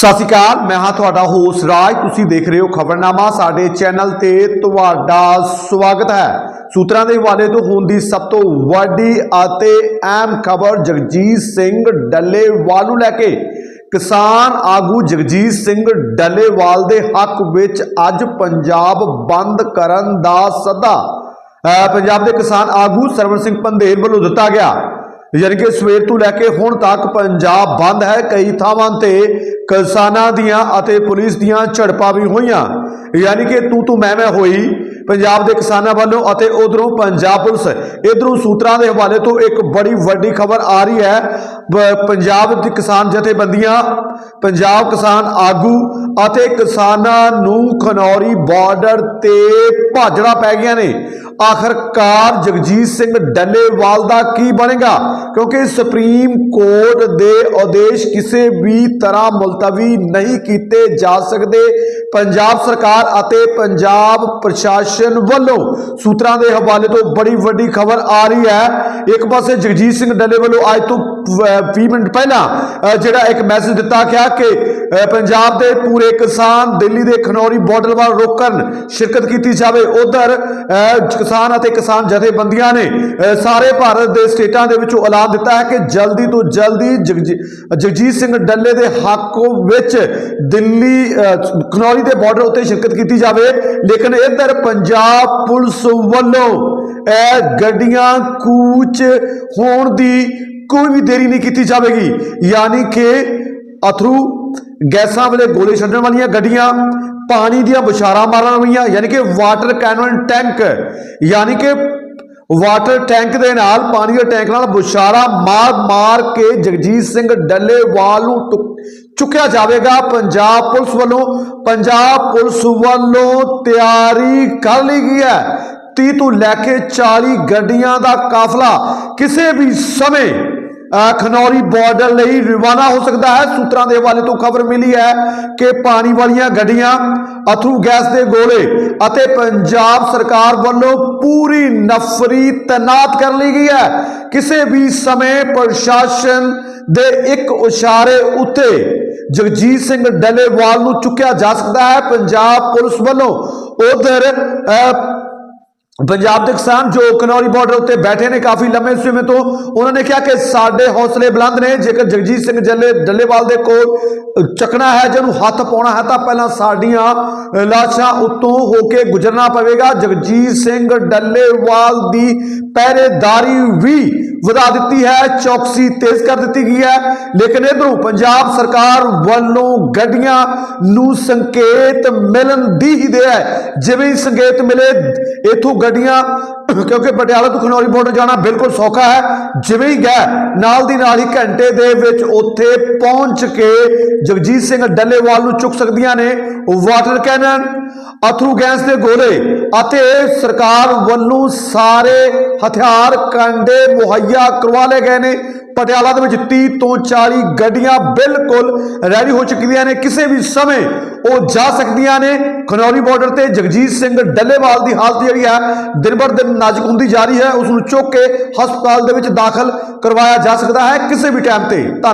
ਸਤਿ ਸ਼੍ਰੀ ਅਕਾਲ, ਮੈਂ ਹਾਂ ਤੁਹਾਡਾ ਹੋਸ਼ ਰਾਜ। ਤੁਸੀਂ ਦੇਖ ਰਹੇ ਹੋ ਖਬਰਨਾਮਾ, ਸਾਡੇ ਚੈਨਲ ਤੇ ਤੁਹਾਡਾ ਸਵਾਗਤ ਹੈ। ਸੂਤਰਾਂ ਦੇ ਹਵਾਲੇ ਤੋਂ ਹੋਣ ਦੀ ਸਭ ਤੋਂ ਵੱਡੀ ਅਤੇ ਅਹਿਮ ਖਬਰ ਜਗਜੀਤ ਸਿੰਘ ਡੱਲੇਵਾਲ ਨੂੰ ਲੈ ਕੇ। ਕਿਸਾਨ ਆਗੂ ਜਗਜੀਤ ਸਿੰਘ ਡੱਲੇਵਾਲ ਦੇ ਹੱਕ ਵਿੱਚ ਅੱਜ ਪੰਜਾਬ ਬੰਦ ਕਰਨ ਦਾ ਸੱਦਾ। ਪੰਜਾਬ ਦੇ ਕਿਸਾਨ ਆਗੂ ਸਰਵਣ ਸਿੰਘ ਪੰਧੇਰ ਵੱਲੋਂ ਦਿੱਤਾ ਗਿਆ। ਯਾਨੀ ਕਿ ਸਵੇਰ ਤੋਂ ਲੈ ਕੇ ਹੁਣ ਤੱਕ ਪੰਜਾਬ ਬੰਦ ਹੈ, ਕਈ ਥਾਵਾਂ ਤੇ ਕਿਸਾਨਾਂ ਦੀਆਂ ਅਤੇ ਪੁਲਿਸ ਦੀਆਂ ਝੜਪਾਂ ਵੀ ਹੋਈਆਂ। ਯਾਨੀ ਕਿ ਤੂੰ ਤੂੰ ਮੈਂ ਮੈਂ ਹੋਈ, ਪੰਜਾਬ ਦੇ ਕਿਸਾਨਾਂ ਵੱਲੋਂ ਅਤੇ ਉਧਰੋਂ ਪੰਜਾਬ ਪੁਲਿਸ। ਇਧਰੋਂ ਸੂਤਰਾਂ ਦੇ ਹਵਾਲੇ ਤੋਂ ਇੱਕ ਬੜੀ ਵੱਡੀ ਖਬਰ ਆ ਰਹੀ ਹੈ ਪੰਜਾਬ ਦੇ ਕਿਸਾਨ ਜਥੇਬੰਦੀਆਂ, ਪੰਜਾਬ ਕਿਸਾਨ ਆਗੂ ਅਤੇ ਕਿਸਾਨਾਂ ਨੂੰ ਖਨੌਰੀ ਬਾਰਡਰ ਤੇ ਭਾਜੜਾ ਪੈ ਗਿਆ ਨੇ। ਆਖਰਕਾਰ ਜਗਜੀਤ ਸਿੰਘ ਡੱਲੇਵਾਲ ਦਾ ਕੀ ਬਣੇਗਾ? ਕਿਉਂਕਿ ਸੁਪਰੀਮ ਕੋਰਟ ਦੇ ਆਦੇਸ਼ ਕਿਸੇ ਵੀ ਤਰ੍ਹਾਂ ਮੁਲਤਵੀ ਨਹੀਂ ਕੀਤੇ ਜਾ ਸਕਦੇ। ਪੰਜਾਬ ਸਰਕਾਰ ਅਤੇ ਪੰਜਾਬ ਪ੍ਰਸ਼ਾਸਨ ਵੱਲੋਂ ਸੂਤਰਾਂ ਦੇ ਹਵਾਲੇ ਤੋਂ ਬੜੀ ਵੱਡੀ ਖਬਰ ਆ ਰਹੀ ਹੈ। ਇੱਕ ਪਾਸੇ ਜਗਜੀਤ ਸਿੰਘ ਡੱਲੇ ਵੱਲੋਂ ਅੱਜ ਤੋਂ 20 ਮਿੰਟ ਪਹਿਲਾਂ ਜਿਹੜਾ ਇੱਕ ਮੈਸੇਜ ਦਿੱਤਾ ਗਿਆ ਕਿ ਪੰਜਾਬ ਦੇ ਪੂਰੇ ਕਿਸਾਨ ਦਿੱਲੀ ਦੇ ਖਨੌਰੀ ਬਾਰਡਰ ਵੱਲ ਰੋਕਣ ਸ਼ਿਰਕਤ ਕੀਤੀ ਜਾਵੇ। ਉਧਰ ਕਿਸਾਨ ਅਤੇ ਕਿਸਾਨ ਜਥੇਬੰਦੀਆਂ ਨੇ ਸਾਰੇ ਭਾਰਤ ਦੇ ਸਟੇਟਾਂ ਦੇ ਵਿੱਚੋਂ ਐਲਾਨ ਦਿੱਤਾ ਹੈ ਕਿ ਜਲਦੀ ਤੋਂ ਜਲਦੀ ਜਗਜੀ- ਜਗਜੀਤ ਸਿੰਘ ਡੱਲੇ ਦੇ ਹੱਕ ਵਿੱਚ ਦਿੱਲੀ ਖਨੌਰੀ ਦੇ ਬਾਰਡਰ ਉੱਤੇ ਸ਼ਿਰਕਤ ਕੀਤੀ ਜਾਵੇ। ਲੇਕਿਨ ਇੱਧਰ ਪੰਜਾਬ ਪੁਲਿਸ ਵੱਲੋਂ ਇਹ ਗੱਡੀਆਂ ਕੂਚ ਹੋਣ ਦੀ ਕੋਈ ਵੀ ਦੇਰੀ ਨਹੀਂ ਕੀਤੀ ਜਾਵੇਗੀ। ਯਾਨੀ ਕਿ ਅਥਰੂ ਗੈਸਾਂ ਵਾਲੇ ਗੋਲੇ ਛੱਡਣ ਵਾਲੀਆਂ ਗੱਡੀਆਂ, ਪਾਣੀ ਦੀਆਂ ਬੁਛਾਰਾਂ ਮਾਰਨ ਵਾਲੀਆਂ, ਯਾਨੀ ਕਿ ਵਾਟਰ ਕੈਨਨ ਟੈਂਕ ਯਾਨੀ ਕਿ ਵਾਟਰ ਟੈਂਕ ਦੇ ਨਾਲ ਪਾਣੀ ਦੇ ਟੈਂਕ ਨਾਲ ਬੁਛਾਰਾ ਮਾਰ ਮਾਰ ਕੇ ਜਗਜੀਤ ਸਿੰਘ ਡੱਲੇਵਾਲ ਨੂੰ ਟੁ- ਚੁੱਕਿਆ ਜਾਵੇਗਾ। ਪੰਜਾਬ ਪੁਲਿਸ ਵੱਲੋਂ, ਪੰਜਾਬ ਪੁਲਿਸ ਵੱਲੋਂ ਤਿਆਰੀ ਕਰ ਲਈ ਗਈ ਹੈ। 30 ਤੋਂ ਲੈ ਕੇ 40 ਗੱਡੀਆਂ ਦਾ ਕਾਫਲਾ ਕਿਸੇ ਵੀ ਸਮੇਂ ਖਨੌਰੀ ਬਾਰਡਰ ਲਈ ਰਵਾਨਾ ਹੋ ਸਕਦਾ ਹੈ। ਸੂਤਰਾਂ ਦੇ ਹਵਾਲੇ ਤੋਂ ਖਬਰ ਮਿਲੀ ਹੈ ਕਿ ਪਾਣੀ ਵਾਲੀਆਂ ਗੱਡੀਆਂ ਅਥਰੂ ਗੈਸ ਦੇ ਗੋਲੇ ਅਤੇ ਪੰਜਾਬ ਸਰਕਾਰ ਵੱਲੋਂ ਪੂਰੀ ਨਫਰੀ ਤੈਨਾਤ ਕਰ ਲਈ ਗਈ ਹੈ। ਕਿਸੇ ਵੀ ਸਮੇਂ ਪ੍ਰਸ਼ਾਸਨ ਦੇ ਇੱਕ ਇਸ਼ਾਰੇ ਉੱਤੇ ਜਗਜੀਤ ਸਿੰਘ ਡੱਲੇਵਾਲ ਨੂੰ ਚੁੱਕਿਆ ਜਾ ਸਕਦਾ ਹੈ। ਪੰਜਾਬ ਪੁਲਿਸ ਵੱਲੋਂ ਉਧਰ ਪੰਜਾਬ ਦੇ ਕਿਸਾਨ ਜੋ ਕਨੌਰੀ ਬਾਰਡਰ ਉੱਤੇ ਬੈਠੇ ਨੇ ਕਾਫੀ ਲੰਮੇ ਸਮੇਂ ਤੋਂ, ਉਹਨਾਂ ਨੇ ਕਿਹਾ ਕਿ ਸਾਡੇ ਹੌਸਲੇ ਬੁਲੰਦ ਨੇ, ਜੇਕਰ ਜਗਜੀਤ ਸਿੰਘ ਜੱਲੇ ਡੱਲੇਵਾਲ ਦੇ ਕੋਲ ਚੱਕਣਾ ਹੈ ਜਿਹਨੂੰ ਹੱਥ ਪਾਉਣਾ ਹੈ, ਤਾਂ ਪਹਿਲਾਂ ਸਾਡੀਆਂ ਲਾਸ਼ਾਂ ਉੱਤੋਂ ਹੋ ਕੇ ਗੁਜ਼ਰਨਾ ਪਵੇਗਾ। ਜਗਜੀਤ ਸਿੰਘ ਡੱਲੇਵਾਲ ਦੀ ਪਹਿਰੇਦਾਰੀ ਵੀ ਵਧਾ ਦਿੱਤੀ ਹੈ, ਚੌਕਸੀ ਤੇਜ਼ ਕਰ ਦਿੱਤੀ ਗਈ ਹੈ। ਲੇਕਿਨ ਇਧਰੋਂ ਪੰਜਾਬ ਸਰਕਾਰ ਵੱਲੋਂ ਗੱਡੀਆਂ ਨੂੰ ਸੰਕੇਤ ਮਿਲਣ ਦੀ ਹੀ ਦੇ ਹੈ। ਜਿਵੇਂ ਸੰਕੇਤ ਮਿਲੇ, ਇਥੋਂ ਗੱਡੀਆਂ ਕਿਉਂਕਿ ਪਟਿਆਲਾ ਤੋਂ ਖਨੌਰੀ ਬਾਰਡਰ ਜਾਣਾ ਬਿਲਕੁਲ ਸੌਖਾ ਹੈ। ਜਿਵੇਂ ਹੀ ਗਏ ਨਾਲ ਦੀ ਨਾਲ ਹੀ ਘੰਟੇ ਦੇ ਵਿੱਚ ਉੱਥੇ ਪਹੁੰਚ ਕੇ ਜਗਜੀਤ ਸਿੰਘ ਡੱਲੇਵਾਲ ਨੂੰ ਚੁੱਕ ਸਕਦੀਆਂ ਨੇ ਵਾਟਰ ਕੈਨਨ, ਅਥਰੂ ਗੈਸ ਦੇ ਗੋਲੇ ਅਤੇ ਸਰਕਾਰ ਵੱਲੋਂ ਸਾਰੇ ਹਥਿਆਰ ਕੰਡੇ ਮੁਹੱਈਆ ਕਰਵਾ ਲਏ ਗਏ ਨੇ। ਪਟਿਆਲਾ ਦੇ ਵਿੱਚ 30 ਤੋਂ 40 ਗੱਡੀਆਂ ਬਿਲਕੁਲ ਰੈਡੀ ਹੋ ਚੁੱਕੀਆਂ ਨੇ। ਕਿਸੇ ਵੀ ਸਮੇਂ ਉਹ ਜਾ ਸਕਦੀਆਂ ਨੇ। ਖਨੌਰੀ ਬਾਰਡਰ ਤੇ ਜਗਜੀਤ ਸਿੰਘ ਡੱਲੇਵਾਲ ਦੀ ਹਾਲਤ ਜਿਹੜੀ ਹੈ ਦਿਨ ਬਰ ਦਿਨ ਨਾਜ਼ੁਕ ਹੁੰਦੀ ਜਾ ਰਹੀ ਹੈ। ਉਸ ਨੂੰ ਚੁੱਕ ਕੇ ਹਸਪਤਾਲ ਦੇ ਵਿੱਚ ਦਾਖਲ ਕਰਵਾਇਆ ਜਾ ਸਕਦਾ ਹੈ। ਕਿਸੇ ਵੀ ਟਾਈਮ ਤੇ। ਧੰਨਵਾਦ।